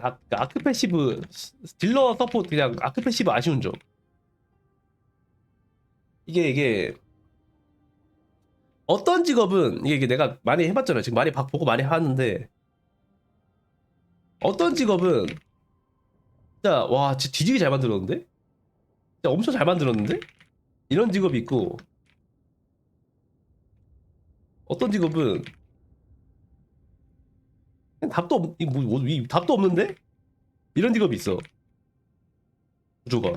아, 아크 패시브 딜러 서포트 그냥 아크 패시브 아쉬운 점. 이게 이게 어떤 직업은 이게, 이게 내가 많이 해봤잖아 지금 많이 봐- 보고 많이 하는데 어떤 직업은 진짜 와 진짜 뒤지게 잘 만들었는데? 진짜 엄청 잘 만들었는데? 이런 직업이 있고 어떤 직업은 답도 없, 이 뭐, 뭐, 이 답도 없는데? 이런 직업이 있어. 구조가.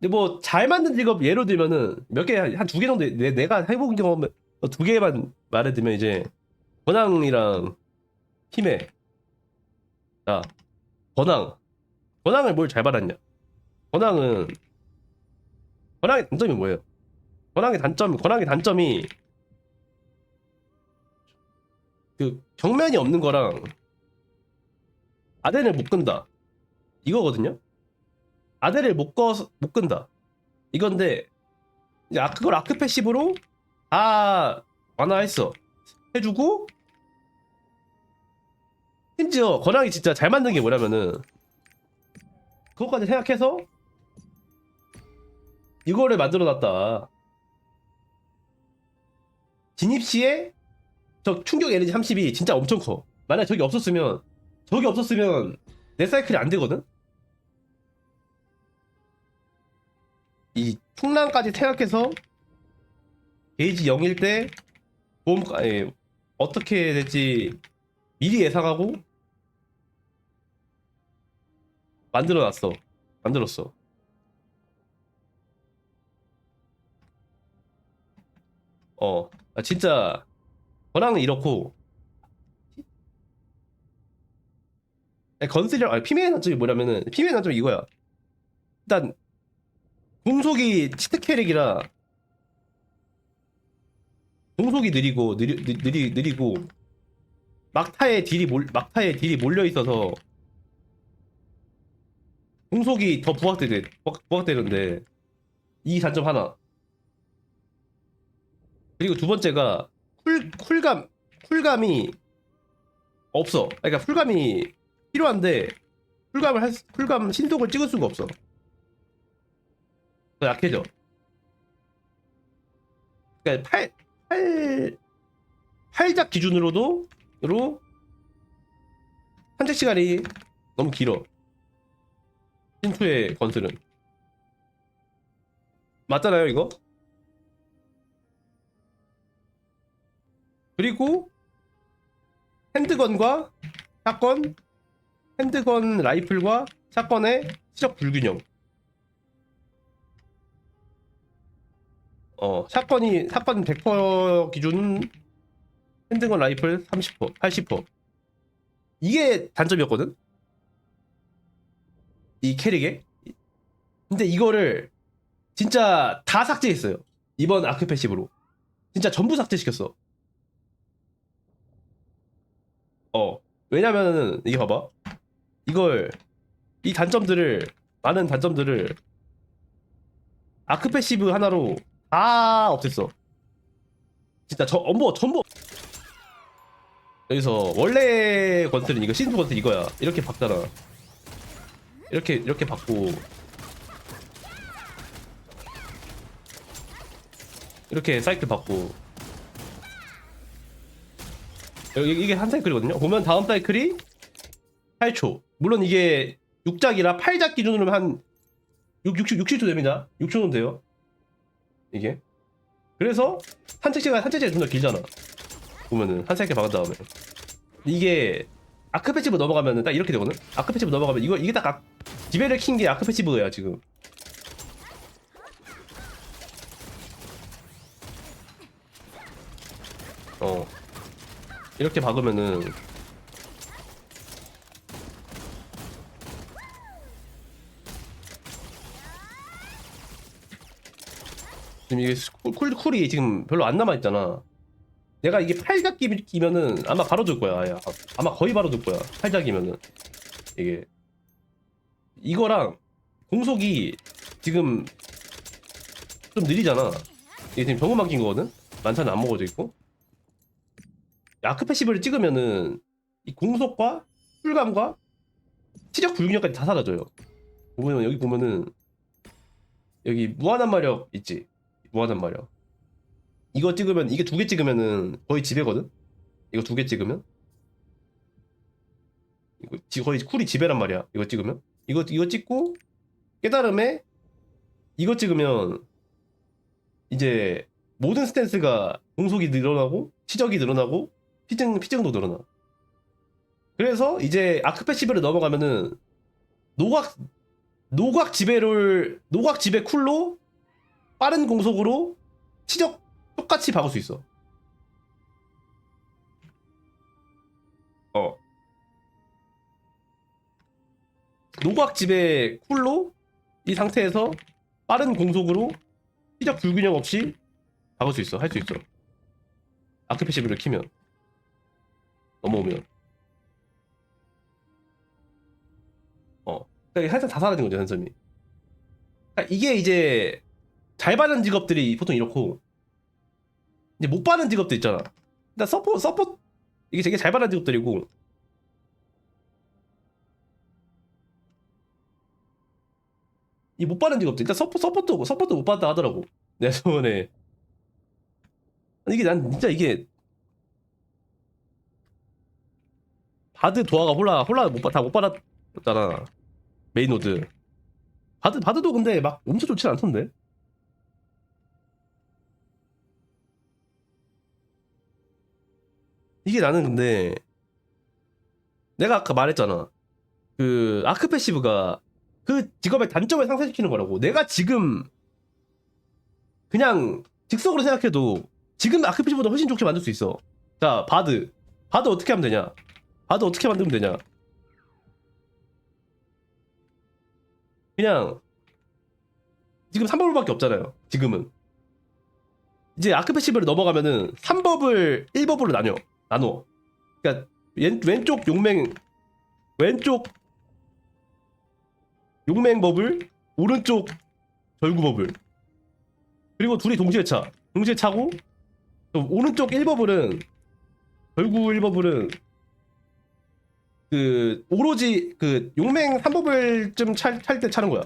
근데 뭐, 잘 만든 직업 예로 들면은, 몇 개, 한 두 개 정도, 내, 내가 해본 경험, 어, 두 개만 말해드리면 이제, 권항이랑 힘에. 자, 권항. 권항을 뭘 잘 받았냐? 권항은, 권항의 단점이 뭐예요? 권항의 단점, 권항의 단점이, 그 경면이 없는 거랑 아덴을 못 끈다. 이거거든요? 아덴을 못 꺼서 못 끈다. 이건데 이제 아 그걸 아크 패시브로 다 완화했어. 해주고 심지어 권항이 진짜 잘 만든 게 뭐냐면은 그것까지 생각해서 이거를 만들어 놨다. 진입 시에 저 충격 에너지 30이 진짜 엄청 커. 만약 저기 없었으면 저기 없었으면 내 사이클이 안 되거든. 이 풍랑까지 생각해서 게이지 0일 때 보험 아니, 어떻게 될지 미리 예상하고 만들어 놨어. 만들었어. 어, 아, 진짜 저랑은 이렇고. 건슬이랑 아니 피메의 단점이 뭐냐면은 피메의 단점이 이거야. 일단 공속이 치트 캐릭이라 공속이 느리고 느리, 느, 느리, 느리고 막타에 딜이 몰 막타에 딜이 몰려 있어서 공속이 더 부각되대 부각- 부각되는데. 이 단점 하나. 그리고 두 번째가 쿨 쿨감 쿨감이 없어. 그러니까 쿨감이 필요한데 쿨감을 할 수- 쿨감 신속을 찍을 수가 없어. 더 약해져. 그러니까 팔, 팔, 팔작 기준으로도 로 산책 시간이 너무 길어. 신투의 건슬은 맞잖아요 이거? 그리고 핸드건과 샷건, 핸드건 라이플과 샷건의 시력 불균형. 어, 샷건이 샷건 100% 기준 핸드건 라이플 30%, 80%. 이게 단점이었거든. 이 캐릭에. 근데 이거를 진짜 다 삭제했어요. 이번 아크 패시브로. 진짜 전부 삭제시켰어. 어 왜냐면은 이게 봐봐. 이걸 이 단점들을 많은 단점들을 아크 패시브 하나로 다 없앴어. 진짜 저 엄보 전부. 여기서 원래 건틀은 이거 신수 건틀 이거야. 이렇게 박잖아. 이렇게 이렇게 받고. 이렇게 사이클 받고 이게 한 사이클이거든요. 보면 다음 사이클이 8초. 물론 이게 6작이라 8작 기준으로 한 6, 60, 60초 됩니다. 6초 정도 돼요. 이게. 그래서 산책 시간 산책 시간 존나 길잖아. 보면은 한 사이클 박은 다음에 이게 아크 패시브 넘어가면은 딱 이렇게 되거든. 아크 패시브 넘어가면 이거 이게 딱 아, 디베를 킨 게 아크 패시브야 지금. 어. 이렇게 박으면은 지금 이게 쿨, 쿨- 쿨이 지금 별로 안 남아있잖아. 내가 이게 팔작기면은 아마 바로 줄 거야 야. 아마 거의 바로 줄 거야 팔작이면은. 이게. 이거랑 공속이 지금 좀 느리잖아. 이게 지금 병원 막힌 거거든? 만찬은 안 먹어져 있고 아크 패시브를 찍으면은 이 공속과 쿨감과 시력 불균형까지 다 사라져요. 보면 여기 보면은 여기 무한한 마력 있지. 무한한 마력. 이거 찍으면 이게 두 개 찍으면은 거의 지배거든. 이거 두 개 찍으면 이거 지- 거의 쿨이 지배란 말이야. 이거 찍으면 이거 이거 찍고 깨달음에 이거 찍으면 이제 모든 스탠스가 공속이 늘어나고 시적이 늘어나고 피증 피증도 늘어나. 그래서 이제 아크 패시브를 넘어가면은 노각 노각 지배를 노각 지배 쿨로 빠른 공속으로 치적 똑같이 박을 수 있어. 어. 노각 지배 쿨로 이 상태에서 빠른 공속으로 시적 불균형 없이 박을 수 있어. 할 수 있어. 아크 패시브를 키면 넘어오면. 어. 그러니까 살짝 다 사라진 거죠, 단점이. 그러니까 이게 이제 잘 받는 직업들이 보통 이렇고 이제 못 받는 직업도 있잖아. 일단 서포 서포 이게 되게 잘 받는 직업들이고 이 못 받는 직업들 일단 서포 서포트 서포트 못 받다 하더라고. 저번에 아니, 이게 난 진짜 이게 바드 도화가 홀라 홀라 못다 못 받았잖아. 메인 노드. 바드 바드도 근데 막 엄청 좋진 않던데? 이게 나는 근데 내가 아까 말했잖아. 그 아크 패시브가 그 직업의 단점을 상쇄시키는 거라고. 내가 지금 그냥 즉석으로 생각해도 지금 아크 패시브보다 훨씬 좋게 만들 수 있어. 자 바드. 바드 어떻게 하면 되냐 바드 어떻게 만들면 되냐? 그냥 지금 3법밖에 없잖아요 지금은. 이제 아크 패시브를 넘어가면은 3법을 1법으로 나뉘어 나눠 그러니까 왼, 왼쪽 용맹 왼쪽 용맹법을 오른쪽 절구법을. 그리고 둘이 동시에 차. 동시에 차고 또 오른쪽 1버블은 절구 1버블은 그 오로지 그 용맹 3버블 좀찰 때 차는 거야.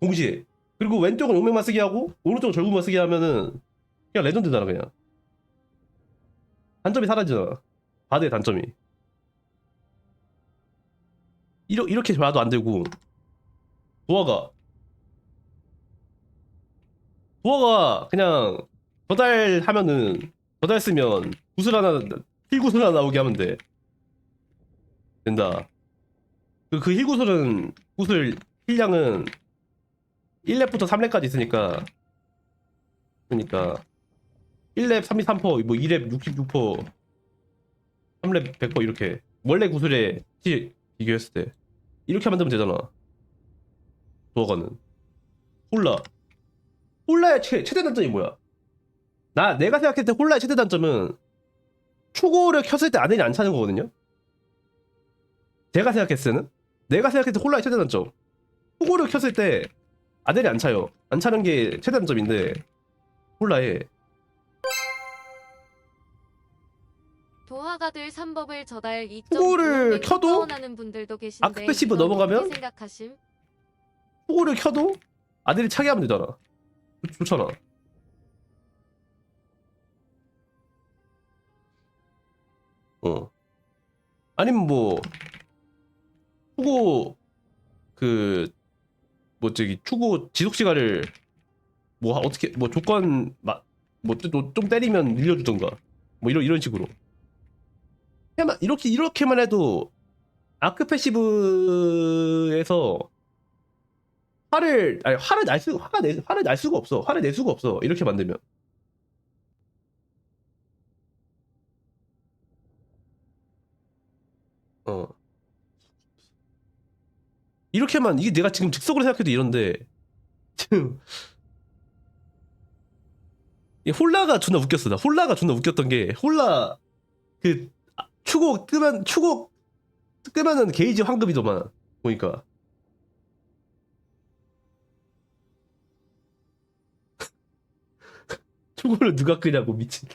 동시에. 그리고 왼쪽은 용맹만 쓰게 하고 오른쪽은 절구만 쓰게 하면은 그냥 레전드잖아 그냥. 단점이 사라지잖아. 바드의 단점이. 이러, 이렇게 봐도 안 되고. 도화가. 도화가 그냥 저달 하면은 저달 쓰면 구슬 하나 힐구슬 하나 나오게 하면 돼 된다. 그, 그 힐구슬은 구슬 힐량은 1렙부터 3렙까지 있으니까. 그러니까 1렙 33%, 뭐 2렙 66%, 3렙 100% 이렇게. 원래 구슬에 티 비교했을 때. 이렇게 만들면 되잖아. 도어가는. 홀라. 홀라의 최, 최대 단점이 뭐야? 나 내가 생각했을 때 홀라의 최대 단점은 초고를 켰을 때 아덴이 안 차는 거거든요. 제가 생각했을 때는 내가 생각했을 때 홀라의 최대 단점 초고를 켰을 때 아덴이 안 차요. 안 차는 게 최대 단점인데 홀라에 도화가들 3법을 저달 2 후보를 켜도 하는 분들도 계신데 아크 패시브 이건 넘어가면 생각하심? 초고를 켜도 아들이 차게 하면 되잖아. 좋- 좋잖아. 어. 아니면 뭐 추고 그뭐 저기 추고 지속 시간을 뭐 하- 어떻게 뭐 조건 뭐좀 때리면 늘려주던가 뭐 이런 이런 식으로 해만 이렇게 이렇게만 해도 아크 패시브에서 화를 아니 화를 날 수, 화가 내, 화를 날 수가 없어. 화를 낼 수가 없어. 이렇게 만들면. 어. 이렇게만 이게 내가 지금 즉석으로 생각해도 이런데. 지금. 이 홀라가 존나 웃겼어. 나 홀라가 존나 웃겼던 게 홀라 그 아, 추고 끄면 추고 끄면은 게이지 황금이더만 보니까. 추고를 누가 끄냐고 미친.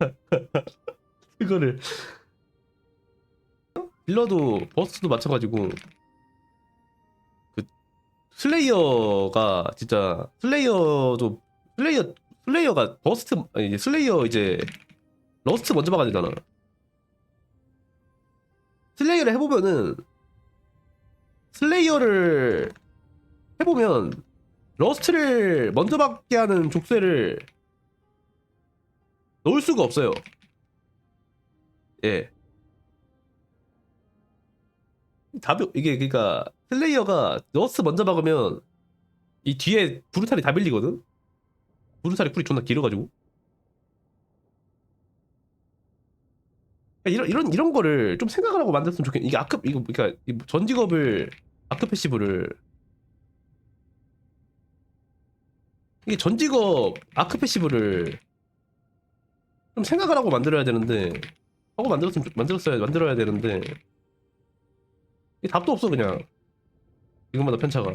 그거를 딜러도 버스도 마찬가지고 그 슬레이어가 진짜 슬레이어도 슬레이어 슬레이어가 버스트 아니 이제 슬레이어 이제 러스트 먼저 막아야 되잖아. 슬레이어를 해보면은 슬레이어를 해보면 러스트를 먼저 받게 하는 족쇄를 넣을 수가 없어요. 예. 답이 이게 그러니까 슬레이어가 러스트 먼저 박으면 이 뒤에 브루탈이 다 밀리거든. 브루탈이 쿨이 존나 길어가지고. 이런 이런 이런 거를 좀 생각을 하고 만들었으면 좋겠. 이게 아크 이거 그러니까 이전 직업을 아크 패시브를 이게 전 직업 아크 패시브를 좀 생각을 하고 만들어야 되는데 하고 만들었으면 좋- 만들었어야 만들어야 되는데 이 답도 없어 그냥. 이것마다 편차가.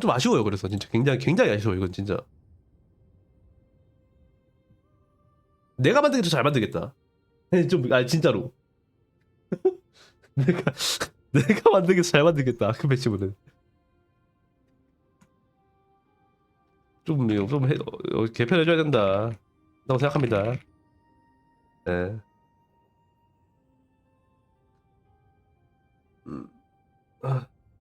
좀 아쉬워요 그래서 진짜. 굉장히 굉장히 아쉬워 이건 진짜. 내가 만들기 더잘 만들겠다. 좀 아 진짜로. 내가 내가 만들기 더잘 만들겠다 그 배치보는 좀, 이거 좀 해, 어, 어, 개편해줘야 된다. 라고 생각합니다. 네. 음, 아,